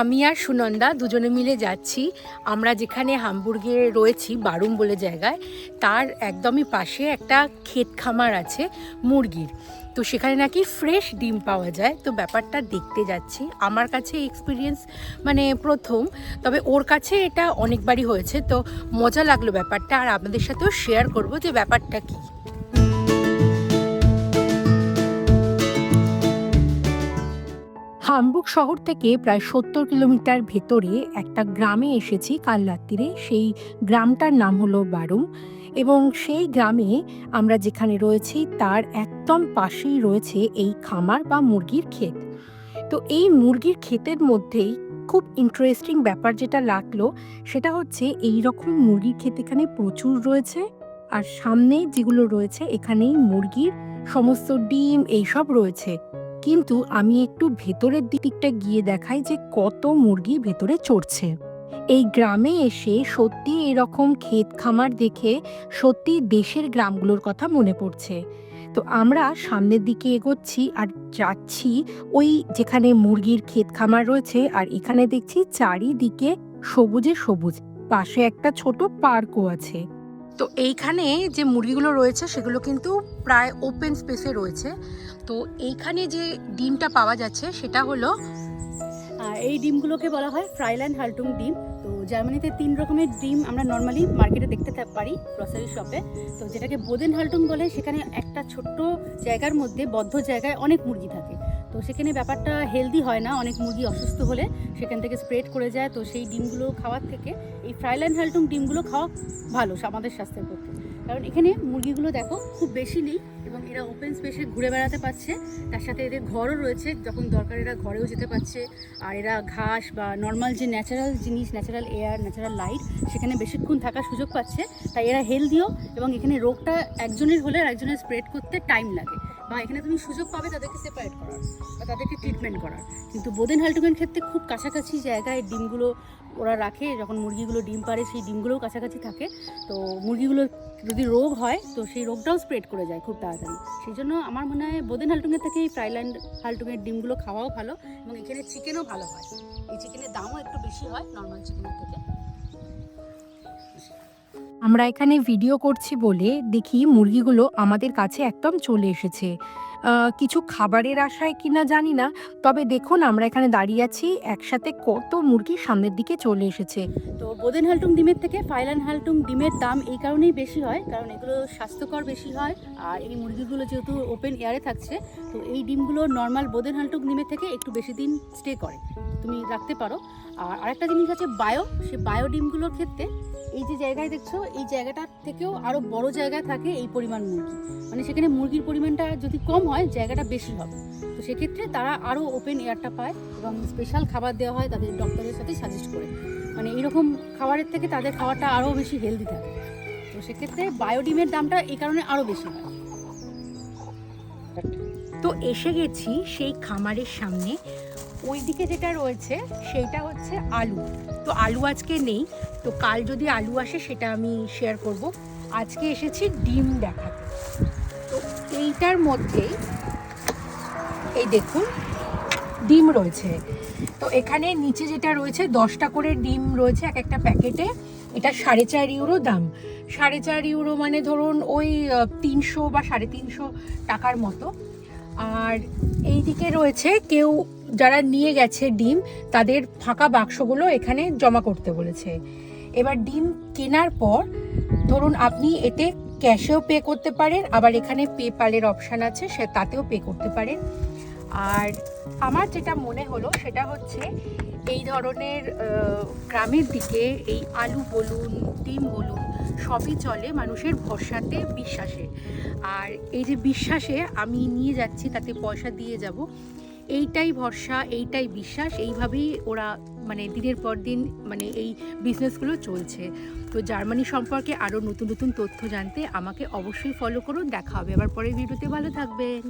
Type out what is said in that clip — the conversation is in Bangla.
আমি আর সুনন্দা দুজনে মিলে যাচ্ছি। আমরা যেখানে হামবুর্গে রয়েছি, বারুম বলে জায়গায়, তার একদমই পাশে একটা ক্ষেত খামার আছে, মুরগির। তো সেখানে নাকি ফ্রেশ ডিম পাওয়া যায়। তো ব্যাপারটা দেখতে যাচ্ছি। আমার কাছে এক্সপিরিয়েন্স মানে প্রথম, তবে ওর কাছে এটা অনেকবারই হয়েছে। তো মজা লাগল ব্যাপারটা। আর আপনাদের সাথেও শেয়ার করব যে ব্যাপারটা কী। হামবুক শহর থেকে প্রায় সত্তর কিলোমিটার ভেতরে একটা গ্রামে এসেছি কাল রাত্রিরে সেই গ্রামটার নাম হলো বারুম এবং সেই গ্রামে আমরা যেখানে রয়েছি তার একদম পাশেই রয়েছে এই খামার বা মুরগির ক্ষেত। তো এই মুরগির ক্ষেতের মধ্যেই খুব ইন্টারেস্টিং ব্যাপার যেটা লাগল সেটা হচ্ছে এই রকম মুরগির ক্ষেত এখানে প্রচুর রয়েছে আর সামনে যেগুলো রয়েছে এখানেই মুরগির সমস্ত ডিম এইসব রয়েছে। কিন্তু আমি একটু ভেতরের দিকটা গিয়ে দেখাই যে কত মুরগি ভেতরে চড়ছে। এই গ্রামে এসে সত্যি এরকম ক্ষেত খামার দেখে সত্যি দেশের গ্রামগুলোর কথা মনে পড়ছে। তো আমরা সামনের দিকে এগোচ্ছি আর যাচ্ছি ওই যেখানে মুরগির ক্ষেত খামার রয়েছে আর এখানে দেখছি চারিদিকে সবুজে সবুজ। পাশে একটা ছোট পার্কও আছে। তো এইখানে যে মুরগিগুলো রয়েছে, সেগুলো কিন্তু প্রায় ওপেন স্পেসে রয়েছে। তো এইখানে যে ডিমটা পাওয়া যাচ্ছে, সেটা হলো এই ডিমগুলোকে বলা হয় ফ্রাইল্যান্ড হাল্টুং ডিম। তো জার্মানিতে তিন রকমের ডিম আমরা নর্মালি মার্কেটে দেখতে পারি গ্রসারি শপে তো যেটাকে বোদেন হাল্টুং বলে, সেখানে একটা ছোট্ট জায়গার মধ্যে বদ্ধ জায়গায় অনেক মুরগি থাকে। তো সেখানে ব্যাপারটা হেলদি হয় না, অনেক মুরগি অসুস্থ হলে সেখান থেকে স্প্রেড করে যায়। তো সেই ডিমগুলো খাওয়ার থেকে এই ফ্রাইল্যান্ড হাল্টুং ডিমগুলো খাওয়া ভালো আমাদের স্বাস্থ্যের পক্ষে। কারণ এখানে মুরগিগুলো দেখো খুব বেশি নেই এবং এরা ওপেন স্পেসে ঘুরে বেড়াতে পারছে। তার সাথে এদের ঘরও রয়েছে, যখন দরকার এরা ঘরেও যেতে পারছে। আর এরা ঘাস বা নর্মাল যে ন্যাচারাল জিনিস ন্যাচারাল এয়ার ন্যাচারাল লাইট সেখানে বেশিক্ষণ থাকার সুযোগ পাচ্ছে। তাই এরা হেলদিও এবং এখানে রোগটা একজনের হলে আর একজনের স্প্রেড করতে টাইম লাগে। বা এখানে তুমি সুযোগ পাবে তাদেরকে সেপারেট করার। তাদেরকে ট্রিটমেন্ট করার। কিন্তু বোদেন হাল্টুমের ক্ষেত্রে খুব কাছাকাছি জায়গায় ডিমগুলো ওরা রাখে, যখন মুরগিগুলো ডিম পারে সেই ডিমগুলোও কাছাকাছি থাকে। তো মুরগিগুলো যদি রোগ হয়, তো সেই রোগটাও স্প্রেড করে যায় খুব তাড়াতাড়ি। সেই জন্য আমার মনে হয় বোদেন হাল্টুঙের থেকে এই ফ্রাইল্যান্ড হাল্টুঙের ডিমগুলো খাওয়াও ভালো এবং এখানে চিকেনও ভালো হয়। এই চিকেনের দামও একটু বেশি হয় নর্মাল চিকেনের থেকে। আমরা এখানে ভিডিও করছি বলে দেখি মুরগিগুলো আমাদের কাছে একদম চলে এসেছে। কিছু খাবারের আশায় কিনা জানি না, তবে দেখুন আমরা এখানে দাঁড়িয়ে আছি, একসাথে কত মুরগি সামনের দিকে চলে এসেছে। তো বোদেন হাল্টুং ডিমের থেকে ফাইলান হাল্টুং ডিমের দাম এই কারণেই বেশি হয়, কারণ এগুলো স্বাস্থ্যকর বেশি হয়, আর এই মুরগিগুলো যেহেতু ওপেন এয়ারে থাকছে, তো এই ডিমগুলো নর্মাল বোদেন হাল্টুং ডিমের থেকে একটু বেশি দিন স্টে করে। তুমি রাখতে পারো। আর আরেকটা জিনিস আছে বায়ো। সে বায়ো ডিমগুলোর ক্ষেত্রে এই যে জায়গায় দেখছ, এই জায়গাটার থেকেও আরও বড় জায়গায় থাকে এই পরিমাণ মুরগি। মানে সেখানে মুরগির পরিমাণটা যদি কম হয়, জায়গাটা বেশি হবে। তো সেক্ষেত্রে তারা আরও ওপেন এয়ারটা পায় এবং স্পেশাল খাবার দেওয়া হয় তাদের ডক্টরের সাথে সাজেস্ট করে। মানে এরকম খাবারের থেকে তাদের খাবারটা আরও বেশি হেলদি থাকে। তো সেক্ষেত্রে বায়োডিমের দামটা এই কারণে আরও বেশি হয়। তো এসে গেছি সেই খামারের সামনে। ওই দিকে যেটা রয়েছে, সেইটা হচ্ছে আলু। তো আলু আজকে নেই, তো কাল যদি আলু আসে সেটা আমি শেয়ার করব। আজকে এসেছি ডিম দেখাতে। তো এইটার মধ্যেই এই দেখুন, ডিম রয়েছে। তো এখানে নিচে যেটা রয়েছে, দশটা করে ডিম রয়েছে এক একটা প্যাকেটে। এটা সাড়ে চার ইউরো দাম। সাড়ে চার ইউরো মানে ধরুন ওই তিনশো বা সাড়ে তিনশো টাকার মতো। আর এই দিকে রয়েছে কেউ যারা নিয়ে গেছে ডিম, তাদের ফাঁকা বাক্সগুলো এখানে জমা করতে বলেছে। এবার ডিম কেনার পর, ধরুন আপনি এতে ক্যাশেও পে করতে পারেন, আবার এখানে পেপালের অপশান আছে, সে তাতেও পে করতে পারেন। আর আমার যেটা মনে হলো, সেটা হচ্ছে এই ধরনের গ্রামের দিকে এই আলু বলুন, ডিম বলুন, সবই চলে মানুষের ভরসাতে, বিশ্বাসে। আর এই যে বিশ্বাসে আমি নিয়ে যাচ্ছি, তাতে পয়সা দিয়ে যাব এইটাই ভরসা, এইটাই বিশ্বাস, এইভাবেই ওরা মানে দিনের পর দিন মানে এই বিজনেসগুলো চলছে। তো জার্মানি সম্পর্কে আরও নতুন নতুন তথ্য জানতে আমাকে অবশ্যই ফলো করুন, দেখা হবে আবার পরের ভিডিওতে ভালো থাকবেন।